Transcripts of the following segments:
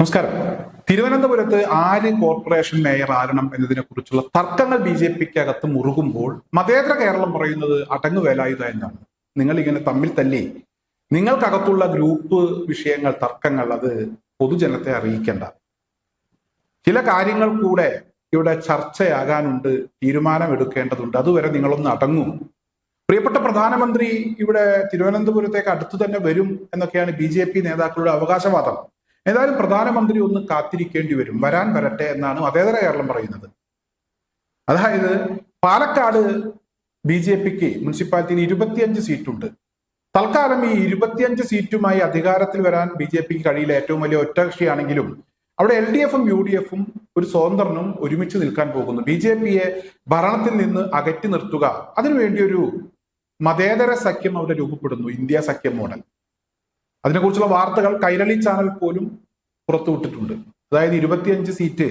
നമസ്കാരം. തിരുവനന്തപുരത്ത് ആര് കോർപ്പറേഷൻ മേയർ ആരണം എന്നതിനെ കുറിച്ചുള്ള തർക്കങ്ങൾ ബി ജെ പിക്ക് അകത്ത് മുറുകുമ്പോൾ മതേതര കേരളം പറയുന്നത് അടങ്ങു വേലായുധ എന്നാണ്. നിങ്ങൾ ഇങ്ങനെ തമ്മിൽ തല്ലി. നിങ്ങൾക്കകത്തുള്ള ഗ്രൂപ്പ് വിഷയങ്ങൾ തർക്കങ്ങൾ അത് പൊതുജനത്തെ അറിയിക്കേണ്ട. ചില കാര്യങ്ങൾ കൂടെ ഇവിടെ ചർച്ചയാകാനുണ്ട് തീരുമാനമെടുക്കേണ്ടതുണ്ട്. അതുവരെ നിങ്ങളൊന്ന് അടങ്ങും. പ്രിയപ്പെട്ട പ്രധാനമന്ത്രി ഇവിടെ തിരുവനന്തപുരത്തേക്ക് അടുത്തു തന്നെ വരും എന്നൊക്കെയാണ് ബി നേതാക്കളുടെ അവകാശവാദം. ഏതായാലും പ്രധാനമന്ത്രി ഒന്ന് കാത്തിരിക്കേണ്ടി വരും. വരാൻ വരട്ടെ എന്നാണ് മതേതര കേരളം പറയുന്നത്. അതായത് പാലക്കാട് ബി ജെ പിക്ക് മുനിസിപ്പാലിറ്റിയിൽ ഇരുപത്തിയഞ്ച് സീറ്റുണ്ട്. തൽക്കാലം ഈ ഇരുപത്തിയഞ്ച് സീറ്റുമായി അധികാരത്തിൽ വരാൻ ബി ജെ പിക്ക് കഴിയില്ല. ഏറ്റവും വലിയ ഒറ്റകക്ഷിയാണെങ്കിലും അവിടെ എൽ ഡി എഫും യു ഡി എഫും ഒരു സ്വതന്ത്രനും ഒരുമിച്ച് നിൽക്കാൻ പോകുന്നു. ബി ജെ പിയെ ഭരണത്തിൽ നിന്ന് അകറ്റി നിർത്തുക അതിനുവേണ്ടി ഒരു മതേതര സഖ്യം അവിടെ രൂപപ്പെടുന്നു. ഇന്ത്യ സഖ്യം മോഡൽ. അതിനെക്കുറിച്ചുള്ള വാർത്തകൾ കൈരളി ചാനൽ പോലും പുറത്തുവിട്ടിട്ടുണ്ട്. അതായത് ഇരുപത്തിയഞ്ച് സീറ്റ്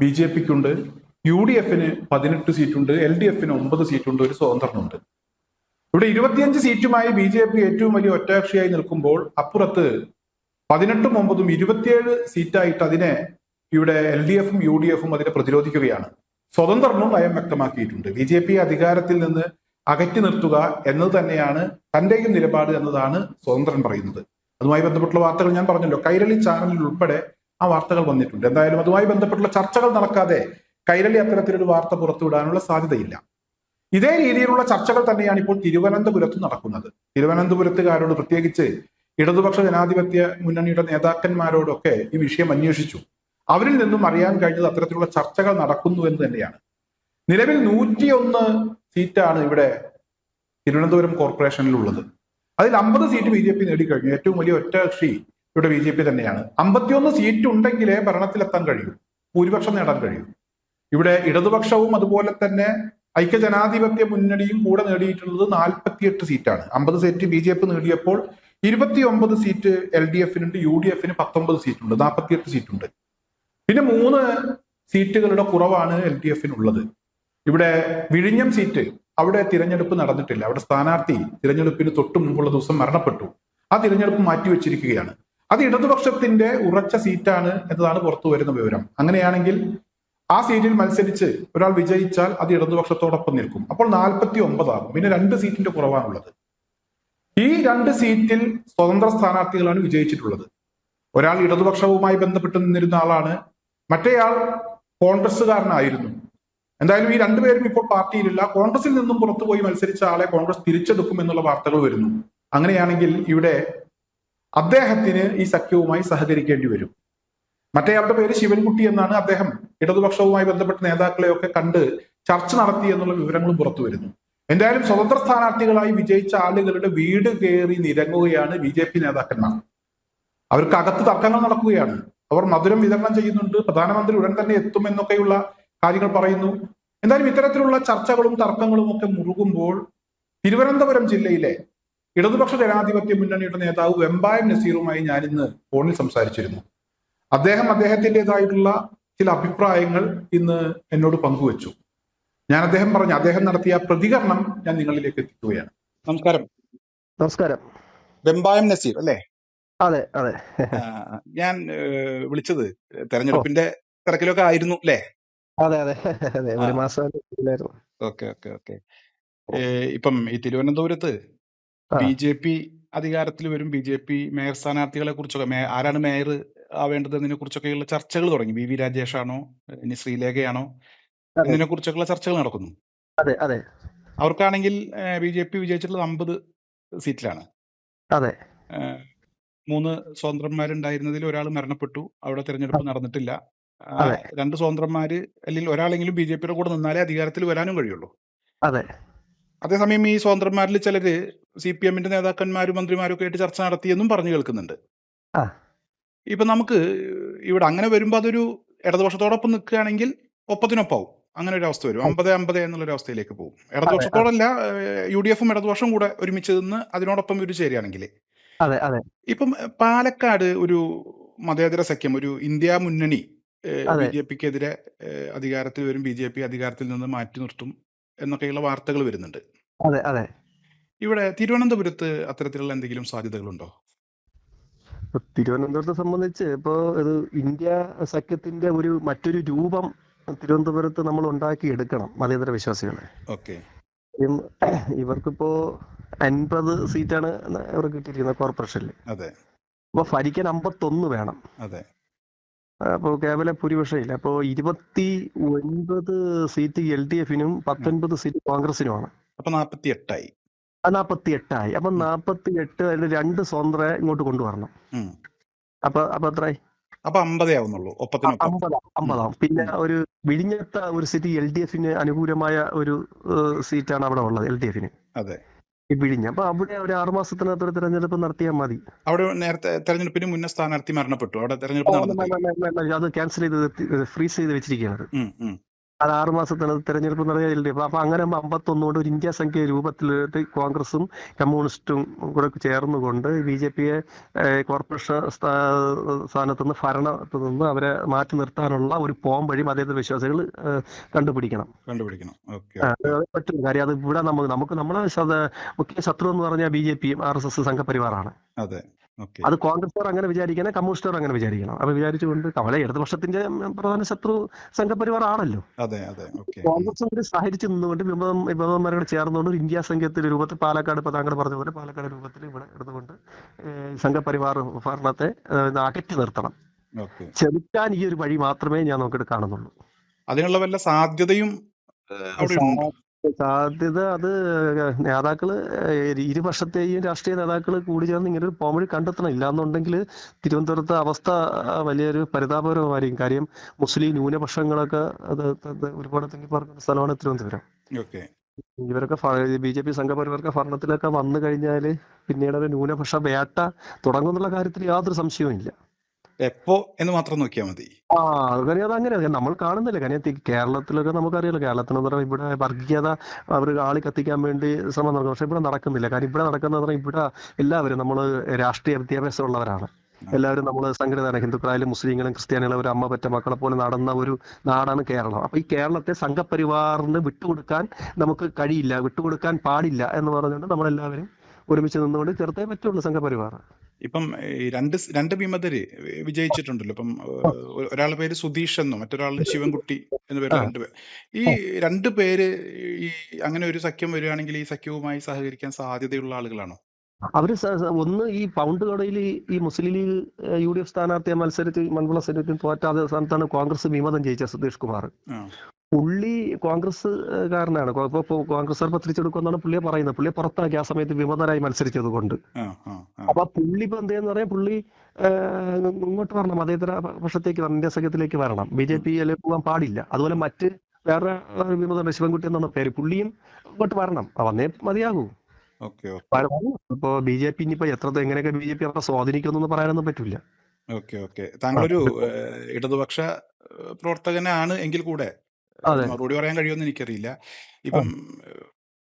ബി ജെ പിക്കുണ്ട് യു ഡി എഫിന് പതിനെട്ട് സീറ്റുണ്ട് എൽ ഡി എഫിന് ഒമ്പത് സീറ്റുണ്ട് ഒരു സ്വതന്ത്രനുണ്ട്. ഇവിടെ ഇരുപത്തിയഞ്ച് സീറ്റുമായി ബി ജെ പി ഏറ്റവും വലിയ ഒറ്റകക്ഷിയായി നിൽക്കുമ്പോൾ അപ്പുറത്ത് പതിനെട്ടും ഒമ്പതും ഇരുപത്തിയേഴ് സീറ്റായിട്ട് അതിനെ ഇവിടെ എൽ ഡി എഫും യു ഡി എഫും അതിനെ പ്രതിരോധിക്കുകയാണ്. സ്വതന്ത്രനും നയം വ്യക്തമാക്കിയിട്ടുണ്ട്. ബി ജെ പി അധികാരത്തിൽ നിന്ന് അകറ്റി നിർത്തുക എന്നത് തന്നെയാണ് തന്റെയും നിലപാട് എന്നതാണ് സ്വതന്ത്രൻ പറയുന്നത്. അതുമായി ബന്ധപ്പെട്ടുള്ള വാർത്തകൾ ഞാൻ പറഞ്ഞല്ലോ. കൈരളി ചാനലിൽ ഉൾപ്പെടെ ആ വാർത്തകൾ വന്നിട്ടുണ്ട്. എന്തായാലും അതുമായി ബന്ധപ്പെട്ടുള്ള ചർച്ചകൾ നടക്കാതെ കൈരളി അത്തരത്തിലൊരു വാർത്ത പുറത്തുവിടാനുള്ള സാധ്യതയില്ല. ഇതേ രീതിയിലുള്ള ചർച്ചകൾ തന്നെയാണ് ഇപ്പോൾ തിരുവനന്തപുരത്ത് നടക്കുന്നത്. തിരുവനന്തപുരത്തുകാരോട് പ്രത്യേകിച്ച് ഇടതുപക്ഷ ജനാധിപത്യ മുന്നണിയുടെ നേതാക്കന്മാരോടൊക്കെ ഈ വിഷയം അന്വേഷിച്ചു. അവരിൽ നിന്നും അറിയാൻ കഴിഞ്ഞത് അത്തരത്തിലുള്ള ചർച്ചകൾ നടക്കുന്നു എന്ന് തന്നെയാണ്. നിലവിൽ നൂറ്റിയൊന്ന് സീറ്റാണ് ഇവിടെ തിരുവനന്തപുരം കോർപ്പറേഷനിലുള്ളത്. അതിൽ അമ്പത് സീറ്റ് ബി ജെ പി നേടിക്കഴിഞ്ഞു. ഏറ്റവും വലിയ ഒറ്റ കക്ഷി ഇവിടെ ബി ജെ പി തന്നെയാണ്. അമ്പത്തിയൊന്ന് സീറ്റ് ഉണ്ടെങ്കിലേ ഭരണത്തിലെത്താൻ കഴിയൂ. ഭൂരിപക്ഷം നേടാൻ കഴിയൂ. ഇവിടെ ഇടതുപക്ഷവും അതുപോലെ തന്നെ ഐക്യജനാധിപത്യ മുന്നണിയും കൂടെ നേടിയിട്ടുള്ളത് നാൽപ്പത്തിയെട്ട് സീറ്റാണ്. അമ്പത് സീറ്റ് ബി ജെ പി നേടിയപ്പോൾ ഇരുപത്തിയൊമ്പത് സീറ്റ് എൽ ഡി എഫിനുണ്ട് യു ഡി എഫിന് പത്തൊമ്പത് സീറ്റുണ്ട് നാൽപ്പത്തിയെട്ട് സീറ്റുണ്ട്. പിന്നെ മൂന്ന് സീറ്റുകളുടെ കുറവാണ് എൽ ഡി എഫിനുള്ളത്. ഇവിടെ വിഴിഞ്ഞം സീറ്റ് അവിടെ തിരഞ്ഞെടുപ്പ് നടന്നിട്ടില്ല. അവിടെ സ്ഥാനാർത്ഥി തിരഞ്ഞെടുപ്പിന് തൊട്ടു മുമ്പുള്ള ദിവസം മരണപ്പെട്ടു. ആ തിരഞ്ഞെടുപ്പ് മാറ്റിവെച്ചിരിക്കുകയാണ് അത് ഇടതുപക്ഷത്തിന്റെ ഉറച്ച സീറ്റാണ് എന്നതാണ് പുറത്തു വരുന്ന വിവരം. അങ്ങനെയാണെങ്കിൽ ആ സീറ്റിൽ മത്സരിച്ച് ഒരാൾ വിജയിച്ചാൽ അത് ഇടതുപക്ഷത്തോടൊപ്പം നിൽക്കും. അപ്പോൾ നാൽപ്പത്തി ഒമ്പതാകും പിന്നെ രണ്ട് സീറ്റിന്റെ കുറവാണുള്ളത്. ഈ രണ്ട് സീറ്റിൽ സ്വതന്ത്ര സ്ഥാനാർത്ഥികളാണ് വിജയിച്ചിട്ടുള്ളത്. ഒരാൾ ഇടതുപക്ഷവുമായി ബന്ധപ്പെട്ട് നിന്നിരുന്ന ആളാണ്. മറ്റേയാൾ കോൺഗ്രസ്സുകാരനായിരുന്നു. എന്തായാലും ഈ രണ്ടുപേരും ഇപ്പോൾ പാർട്ടിയിലില്ല. കോൺഗ്രസിൽ നിന്നും പുറത്തുപോയി മത്സരിച്ച ആളെ കോൺഗ്രസ് തിരിച്ചെടുക്കും എന്നുള്ള വാർത്തകൾ വരുന്നു. അങ്ങനെയാണെങ്കിൽ ഇവിടെ അദ്ദേഹത്തിന് ഈ സഖ്യവുമായി സഹകരിക്കേണ്ടി വരും. മറ്റേയാളുടെ പേര് ശിവൻകുട്ടി എന്നാണ് അദ്ദേഹം ഇടതുപക്ഷവുമായി ബന്ധപ്പെട്ട നേതാക്കളെയൊക്കെ കണ്ട് ചർച്ച നടത്തി എന്നുള്ള വിവരങ്ങളും പുറത്തു വരുന്നു. എന്തായാലും സ്വതന്ത്ര സ്ഥാനാർത്ഥികളായി വിജയിച്ച ആളുകളുടെ വീട് കയറി നിരങ്ങുകയാണ് ബി ജെ പി നേതാക്കന്മാർ. അവർക്ക് അകത്ത് തർക്കങ്ങൾ നടക്കുകയാണ്. അവർ മധുരം വിതരണം ചെയ്യുന്നുണ്ട്. പ്രധാനമന്ത്രി ഉടൻ തന്നെ എത്തുമെന്നൊക്കെയുള്ള കാര്യങ്ങൾ പറയുന്നു. എന്തായാലും ഇത്തരത്തിലുള്ള ചർച്ചകളും തർക്കങ്ങളും ഒക്കെ മുറുകുമ്പോൾ തിരുവനന്തപുരം ജില്ലയിലെ ഇടതുപക്ഷ ജനാധിപത്യ മുന്നണിയുടെ നേതാവ് വെമ്പായം നസീറുമായി ഞാൻ ഇന്ന് ഫോണിൽ സംസാരിച്ചിരുന്നു. അദ്ദേഹം അദ്ദേഹത്തിന്റെതായിട്ടുള്ള ചില അഭിപ്രായങ്ങൾ ഇന്ന് എന്നോട് പങ്കുവച്ചു. ഞാൻ അദ്ദേഹം പറഞ്ഞു അദ്ദേഹം നടത്തിയ പ്രതികരണം ഞാൻ നിങ്ങളിലേക്ക് എത്തിക്കുകയാണ്. നമസ്കാരം. നമസ്കാരം. വെമ്പായം നസീർ അല്ലേ? അതെ അതെ. ഞാൻ വിളിച്ചത് തെരഞ്ഞെടുപ്പിന്റെ തിരക്കിലൊക്കെ ആയിരുന്നു അല്ലേ? അതെ അതെ. അതെ ഒരു മാസം ഓക്കെ ഓക്കെ ഓക്കെ. ഇപ്പം ഈ തിരുവനന്തപുരത്ത് ബി ജെ പി അധികാരത്തിൽ വരും. ബി ജെ പി മേയർ സ്ഥാനാർത്ഥികളെ കുറിച്ചൊക്കെ മേ- ആരാണ് മേയർ ആവേണ്ടതിനെ കുറിച്ചൊക്കെയുള്ള ചർച്ചകൾ തുടങ്ങി. വി വി രാജേഷ് ആണോ ഇനി ശ്രീലേഖയാണോ അതെ. ഇതിനെ കുറിച്ചൊക്കെയുള്ള ചർച്ചകൾ നടക്കുന്നു. അതെ അതെ. അവർക്കാണെങ്കിൽ ബി ജെ പി വിജയിച്ചിട്ടുള്ളത് അമ്പത് സീറ്റിലാണ്. അതെ. ഏഹ് മൂന്ന് സ്വതന്ത്രന്മാരുണ്ടായിരുന്നതിൽ ഒരാൾ മരണപ്പെട്ടു. അവിടെ തെരഞ്ഞെടുപ്പ് നടന്നിട്ടില്ല. രണ്ട് സ്വതന്ത്രന്മാര് അല്ലെങ്കിൽ ഒരാളെങ്കിലും ബി ജെ പിയുടെ കൂടെ നിന്നാലേ അധികാരത്തിൽ വരാനും കഴിയുള്ളൂ. അതെ. അതേസമയം ഈ സ്വതന്ത്രന്മാരിൽ ചിലര് സി പി എമ്മിന്റെ നേതാക്കന്മാരും മന്ത്രിമാരും ഒക്കെ ആയിട്ട് ചർച്ച നടത്തിയെന്നും പറഞ്ഞു കേൾക്കുന്നുണ്ട്. ഇപ്പൊ നമുക്ക് ഇവിടെ അങ്ങനെ വരുമ്പോ അതൊരു ഇടതുപക്ഷത്തോടൊപ്പം നിൽക്കുകയാണെങ്കിൽ ഒപ്പത്തിനൊപ്പാവും. അങ്ങനെ ഒരു അവസ്ഥ വരും. അമ്പത് അമ്പത് എന്നുള്ള ഒരു അവസ്ഥയിലേക്ക് പോകും. ഇടതുപക്ഷത്തോടല്ല യു ഡി എഫും ഇടതുപക്ഷവും കൂടെ ഒരുമിച്ച് നിന്ന് അതിനോടൊപ്പം ഒരു ചേരുകയാണെങ്കിൽ. ഇപ്പം പാലക്കാട് ഒരു മതേതര സഖ്യം ഒരു ഇന്ത്യ മുന്നണി ബി ജെ പിക്കെതിരെ അധികാരത്തിൽ വരും ബി ജെ പി അധികാരത്തിൽ നിന്ന് മാറ്റി നിർത്തും എന്നൊക്കെയുള്ള വാർത്തകൾ വരുന്നുണ്ട്. അതെ അതെ. ഇവിടെ തിരുവനന്തപുരത്ത് അത്തരത്തിലുള്ള എന്തെങ്കിലും സാധ്യതകളുണ്ടോ? തിരുവനന്തപുരത്തെ സംബന്ധിച്ച് ഇപ്പോ ഇത് ഇന്ത്യ സഖ്യത്തിന്റെ ഒരു മറ്റൊരു രൂപം തിരുവനന്തപുരത്ത് നമ്മൾ ഉണ്ടാക്കി എടുക്കണം മതേതര വിശ്വാസികളെ. ഓക്കെ. ഇവർക്കിപ്പോ അൻപത് സീറ്റാണ് ഇവർക്ക് കിട്ടിയിരിക്കുന്നത് കോർപ്പറേഷനിൽ അതെ. അപ്പൊ ഭരിക്കാൻ അമ്പത്തൊന്ന് വേണം. അതെ. അപ്പോൾ കേവല ഭൂരിപക്ഷമില്ല. അപ്പോൾ ഇരുപത്തി ഒൻപത് സീറ്റ് എൽ ഡി എഫിനും പത്തൊൻപത് സീറ്റ് കോൺഗ്രസിനുമാണ്. അപ്പൊ നാപ്പത്തി എട്ടായി അത് നാൽപ്പത്തി എട്ടായി അപ്പൊ നാൽപ്പത്തി എട്ട് അതിൽ രണ്ട് സ്വതന്ത്ര ഇങ്ങോട്ട് കൊണ്ടുവരണം. അപ്പൊ അപ്പൊ എത്രയായി അപ്പൊ അമ്പതേ ആവുന്നുള്ളൂ അമ്പതാം അമ്പതാം. പിന്നെ ഒരു വിഴിഞ്ഞത്ത ഒരു സീറ്റ് എൽ ഡി എഫിന് അനുകൂലമായ ഒരു സീറ്റാണ് അവിടെ ഉള്ളത് എൽ ഡി എഫിന്. അതെ. വിഴിഞ്ഞ. അപ്പൊ അവിടെ ഒരു ആറു മാസത്തിനകത്ത് ഒരു തെരഞ്ഞെടുപ്പ് നടത്തിയാൽ മതി. അവിടെ നേരത്തെ തെരഞ്ഞെടുപ്പിന് മുന്നേ സ്ഥാനാർത്ഥി മരണപ്പെട്ടു. അവിടെ തെരഞ്ഞെടുപ്പ് അത് ക്യാൻസൽ ചെയ്ത് ഫ്രീസ് ചെയ്ത് വെച്ചിരിക്കുകയാണ്. അത് ആറ് മാസത്തിനകത്ത് തെരഞ്ഞെടുപ്പ് ഡി അപ്പൊ അങ്ങനെ അമ്പത്തൊന്ന് കൊണ്ട് ഒരു ഇന്ത്യ സംഖ്യ രൂപത്തിൽ കോൺഗ്രസും കമ്മ്യൂണിസ്റ്റും കൂടെ ചേർന്നുകൊണ്ട് ബി ജെ പിയെ കോർപ്പറേഷൻ സ്ഥാ- സ്ഥാനത്ത് നിന്ന് ഭരണത്തു നിന്ന് അവരെ മാറ്റി നിർത്താനുള്ള ഒരു പോം വഴി മതേതര വിശ്വാസികൾ കണ്ടുപിടിക്കണം. കണ്ടുപിടിക്കണം. പറ്റും. കാര്യം അത് ഇവിടെ നമുക്ക് നമുക്ക് നമ്മുടെ മുഖ്യ ശത്രു എന്ന് പറഞ്ഞാൽ ബി ജെ പിയും ആർ എസ് എസ് സംഘപരിവാറാണ്. അതെ. അത് കോൺഗ്രസ്സുകാർ അങ്ങനെ വിചാരിക്കണം കമ്മ്യൂണിസ്റ്റുകാർ അങ്ങനെ വിചാരിക്കണം. അപ്പൊ വിചാരിച്ചുകൊണ്ട് കമല ഇടതുപക്ഷത്തിന്റെ പ്രധാന ശത്രു സംഘപരിവാർ ആണല്ലോ. കോൺഗ്രസ് കൂടി സഹകരിച്ച് നിന്നുകൊണ്ട് വിമതം വിമതന്മാരോട് ചേർന്നുകൊണ്ട് ഒരു ഇന്ത്യ സംഘത്തിന്റെ രൂപത്തിൽ പാലക്കാട് ഇപ്പൊ താങ്കൾ പറഞ്ഞ പോലെ പാലക്കാട് രൂപത്തിൽ ഇവിടെ എടുത്തുകൊണ്ട് ഏഹ്, സംഘപരിവാർ ഭരണത്തെ അകറ്റി നിർത്തണം. ചെറുക്കാൻ ഈ ഒരു വഴി മാത്രമേ ഞാൻ നോക്കിയിട്ട് കാണുന്നുള്ളൂ. അതിനുള്ള വല്ല സാധ്യതയും സാധ്യത അത് നേതാക്കൾ ഇരുപക്ഷത്തെയും രാഷ്ട്രീയ നേതാക്കൾ കൂടി ചേർന്ന് ഇങ്ങനെ ഒരു പോംവഴി കണ്ടെത്തണം. ഇല്ലാന്നുണ്ടെങ്കിൽ തിരുവനന്തപുരത്തെ അവസ്ഥ വലിയൊരു പരിതാപകരമായിരിക്കും. കാര്യം മുസ്ലിം ന്യൂനപക്ഷങ്ങളൊക്കെ അത് ഒരുപാട് തിങ്ങി പറഞ്ഞ സ്ഥലമാണ് തിരുവനന്തപുരം. ഇവരൊക്കെ ബി ജെ പി സംഘപരിവാർക്ക് ഭരണത്തിലൊക്കെ വന്നു കഴിഞ്ഞാൽ പിന്നീട് ഒരു ന്യൂനപക്ഷ വേട്ട തുടങ്ങുന്നുള്ള കാര്യത്തിൽ യാതൊരു സംശയവും ഇല്ല എപ്പോ എന്ന് മാത്രം നോക്കിയാൽ മതി. ആ കാര്യം അത് അങ്ങനെ നമ്മൾ കാണുന്നില്ല. കാര്യം കേരളത്തിലൊക്കെ നമുക്കറിയാലോ കേരളത്തിൽ പറഞ്ഞാൽ ഇവിടെ വർഗീയത അവർ ആളി കത്തിക്കാൻ വേണ്ടി ശ്രമം നടക്കും. പക്ഷെ ഇവിടെ നടക്കുന്നില്ല. കാര്യം ഇവിടെ നടക്കുന്നത് പറഞ്ഞാൽ ഇവിടെ എല്ലാവരും നമ്മൾ രാഷ്ട്രീയ വിദ്യാഭ്യാസം ഉള്ളവരാണ് എല്ലാവരും നമ്മൾ സംഘടിതരാണ്. ഹിന്ദുക്കളായാലും മുസ്ലിങ്ങളും ക്രിസ്ത്യാനികളും ഒരു അമ്മ പറ്റ മക്കളെ പോലെ നടന്ന ഒരു നാടാണ് കേരളം. അപ്പൊ ഈ കേരളത്തെ സംഘപരിവാറിന് വിട്ടുകൊടുക്കാൻ നമുക്ക് കഴിയില്ല വിട്ടുകൊടുക്കാൻ പാടില്ല എന്ന് പറഞ്ഞുകൊണ്ട് നമ്മളെല്ലാവരും ഒരുമിച്ച് നിന്നുകൊണ്ട് ചെറുതേ പറ്റുള്ളൂ സംഘപരിവാർ ഇപ്പം രണ്ട് രണ്ട് വിമതര് വിജയിച്ചിട്ടുണ്ടല്ലോ. ഇപ്പം ഒരാളുടെ പേര് സുധീഷ് എന്നും മറ്റൊരാളുടെ ശിവൻകുട്ടി എന്ന് പേര്. രണ്ട് പേര് ഈ രണ്ട് പേര് ഈ അങ്ങനെ ഒരു സഖ്യം വരികയാണെങ്കിൽ ഈ സഖ്യവുമായി സഹകരിക്കാൻ സാധ്യതയുള്ള ആളുകളാണോ? അവർ ഒന്ന് ഈ പൗണ്ട് കടയിൽ ഈ Muslim League U D F സ്ഥാനാർത്ഥിയെ മത്സരിച്ച് മൺകുള സെനറ്റിൽ തോറ്റ അതേ സ്ഥാനത്താണ് കോൺഗ്രസ് വിമതം ജയിച്ച സുധീഷ് കുമാർ. പുള്ളി കോൺഗ്രസ് കാരനാണ് കോൺഗ്രസ് തിരിച്ചെടുക്കുമെന്നാണ് പുള്ളിയെ പറയുന്നത്. പുള്ളിയെ പുറത്താക്കി ആ സമയത്ത് വിമതരായി മത്സരിച്ചത് കൊണ്ട്. അപ്പൊ പുള്ളി ഇപ്പൊ എന്തെന്ന് പറയാൻ പുള്ളി ഇങ്ങോട്ട് വരണം. അതേതര പക്ഷത്തേക്ക് വരണം. ഇന്ത്യ സഖ്യത്തിലേക്ക് വരണം. ബി ജെ പിയിൽ പോകാൻ പാടില്ല. അതുപോലെ മറ്റ് വേറെ വിമതം ശിവൻകുട്ടി എന്നാണ് പേര്. പുള്ളിയും ഇങ്ങോട്ട് വരണം. വന്നേ മതിയാകൂ. ഇപ്പൊ ബി ജെ പി ഇനിയിപ്പോ എത്ര എങ്ങനെയൊക്കെ ബി ജെ പി അവരെ സ്വാധീനിക്കുന്നു പറയാനൊന്നും പറ്റില്ല ഓക്കെ ഓക്കെ. താങ്കളൊരു ഇടതുപക്ഷ പ്രവർത്തകനാണ് എങ്കിൽ കൂടെ. മറുപടി പറയാൻ കഴിയുമെന്ന് എനിക്കറിയില്ല. ഇപ്പം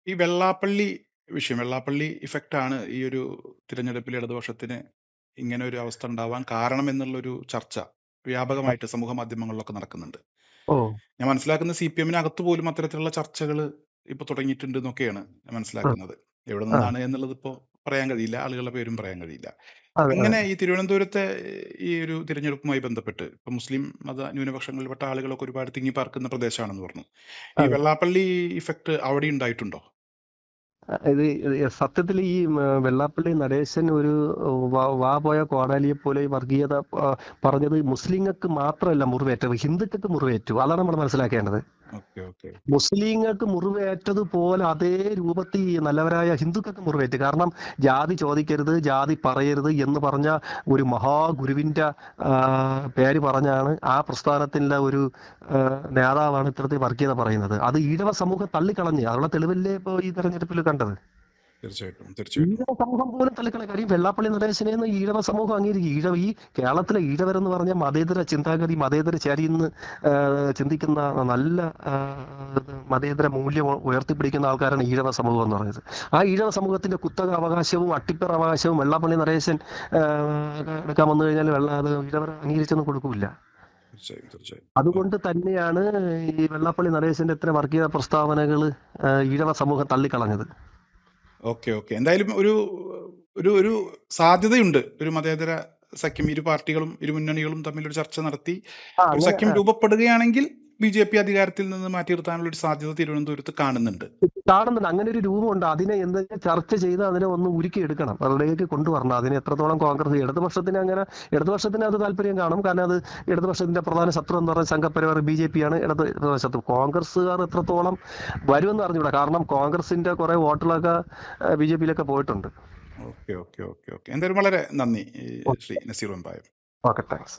ഈ വെള്ളാപ്പള്ളി വിഷയം വെള്ളാപ്പള്ളി ഇഫക്റ്റ് ആണ് ഈ ഒരു തിരഞ്ഞെടുപ്പിൽ ഇടതുപക്ഷത്തിന് ഇങ്ങനെ ഒരു അവസ്ഥ ഉണ്ടാവാൻ കാരണം എന്നുള്ളൊരു ചർച്ച വ്യാപകമായിട്ട് സമൂഹ മാധ്യമങ്ങളിലൊക്കെ നടക്കുന്നുണ്ട്. ഞാൻ മനസ്സിലാക്കുന്ന സി പി എമ്മിനകത്ത് പോലും അത്തരത്തിലുള്ള ചർച്ചകൾ ഇപ്പൊ തുടങ്ങിയിട്ടുണ്ട് എന്നൊക്കെയാണ് മനസ്സിലാക്കുന്നത്. എവിടെ നിന്നാണ് എന്നുള്ളത് ഇപ്പോ പറയാൻ കഴിയില്ല. ആളുകളുടെ പേരും പറയാൻ കഴിയില്ല. അങ്ങനെ ഈ തിരുവനന്തപുരത്തെ ഈ ഒരു തിരഞ്ഞെടുപ്പുമായി ബന്ധപ്പെട്ട് ഇപ്പൊ മുസ്ലിം മത ന്യൂനപക്ഷങ്ങളിൽപ്പെട്ട ആളുകളൊക്കെ ഒരുപാട് തിങ്ങി പാർക്കുന്ന പ്രദേശമാണെന്ന് പറഞ്ഞു. ഈ വെള്ളാപ്പള്ളി ഇഫക്റ്റ് അവിടെ ഉണ്ടായിട്ടുണ്ടോ? ഇത് സത്യത്തിൽ ഈ വെള്ളാപ്പള്ളി നടേശൻ ഒരു വാ- പോയ കോടാലിയെ പോലെ ഈ വർഗീയത പറഞ്ഞത് മുസ്ലിങ്ങൾക്ക് മാത്രമല്ല മുറിവേറ്റത് ഹിന്ദുക്കൾക്ക് മുറിവേറ്റു. അതാണ് നമ്മൾ മനസ്സിലാക്കേണ്ടത്. മുസ്ലിങ്ങൾക്ക് മുറിവേറ്റതുപോലെ അതേ രൂപത്തിൽ നല്ലവരായ ഹിന്ദുക്കൾക്ക് മുറിവേറ്റ്. കാരണം ജാതി ചോദിക്കരുത് ജാതി പറയരുത് എന്ന് പറഞ്ഞ ഒരു മഹാഗുരുവിന്റെ പേര് പറഞ്ഞാണ് ആ പ്രസ്ഥാനത്തിന്റെ ഒരു നേതാവാണ് ഇത്തരത്തിൽ വർഗീയത പറയുന്നത്. അത് ഈഴവ സമൂഹം തള്ളിക്കളഞ്ഞ്. അതിനുള്ള തെളിവല്ലേ ഇപ്പൊ ഈ തെരഞ്ഞെടുപ്പിൽ കണ്ടത്? തീർച്ചയായിട്ടും തീർച്ചയായിട്ടും. ഈഴവ സമൂഹം പോലും തള്ളിക്കളെ കാര്യം വെള്ളാപ്പള്ളി നടേശനെ എന്ന് ഈഴവ സമൂഹം അംഗീകരിക്കും. ഈഴവ ഈ കേരളത്തിലെ ഈഴവരെന്ന് പറഞ്ഞ മതേതര ചിന്താഗതി മതേതര ചരിന്ന് ചിന്തിക്കുന്ന നല്ല മതേതര മൂല്യം ഉയർത്തിപ്പിടിക്കുന്ന ആൾക്കാരാണ് ഈഴവ സമൂഹം എന്ന് പറയുന്നത്. ആ ഈഴവ സമൂഹത്തിന്റെ കുത്തക അവകാശവും അട്ടിപ്പർ അവകാശവും വെള്ളാപ്പള്ളി നടേശൻ എടുക്കാൻ വന്നു കഴിഞ്ഞാൽ വെള്ള അത് ഈഴവർ അംഗീകരിച്ചൊന്നും കൊടുക്കൂല തീർച്ചയായും തീർച്ചയായും. അതുകൊണ്ട് തന്നെയാണ് ഈ വെള്ളാപ്പള്ളി നടേശന്റെ ഇത്ര വർഗീയ പ്രസ്താവനകൾ ഈഴവ സമൂഹം തള്ളിക്കളഞ്ഞത്. Okay okay. എന്തായാലും ഒരു ഒരു ഒരു സാധ്യതയുണ്ട്. ഒരു മതേതര സഖ്യം ഇരു പാർട്ടികളും ഇരു മുന്നണികളും തമ്മിൽ ഒരു ചർച്ച നടത്തി ഒരു സഖ്യം രൂപപ്പെടുകയാണെങ്കിൽ ബി ജെ പി അധികാരത്തിൽ നിന്ന് മാറ്റി നിർത്താനുള്ള ഒരു സാധ്യത തിരുവനന്തപുരത്ത് കാണുന്നുണ്ട്. കാണുന്നുണ്ട്. അങ്ങനെ ഒരു രൂപമുണ്ട് അതിനെ എന്തെങ്കിലും ചർച്ച ചെയ്ത് അതിനെ ഒന്ന് ഉരുക്കിയെടുക്കണം അതിലേക്ക് കൊണ്ടുവരണം. അതിനെ എത്രത്തോളം കോൺഗ്രസ് ഇടതുപക്ഷത്തിന് അങ്ങനെ ഇടതുപക്ഷത്തിന് അത് താല്പര്യം കാണും. കാരണം അത് ഇടതുപക്ഷത്തിന്റെ പ്രധാന ശത്രു എന്ന് പറയുന്നത് സംഘപരിവാർ ബി ജെ പി ആണ് ഇടത് ശത്രു. കോൺഗ്രസ്സുകാർ എത്രത്തോളം വരുമെന്ന് അറിഞ്ഞൂടാ കാരണം കോൺഗ്രസിന്റെ കുറെ വോട്ടുകളൊക്കെ ബി ജെ പിയിലൊക്കെ പോയിട്ടുണ്ട്. Okay okay okay okay. എന്തായാലും വളരെ നന്ദി ശ്രീ നസീർ വെമ്പായം ഓക്കെ താങ്ക്സ്.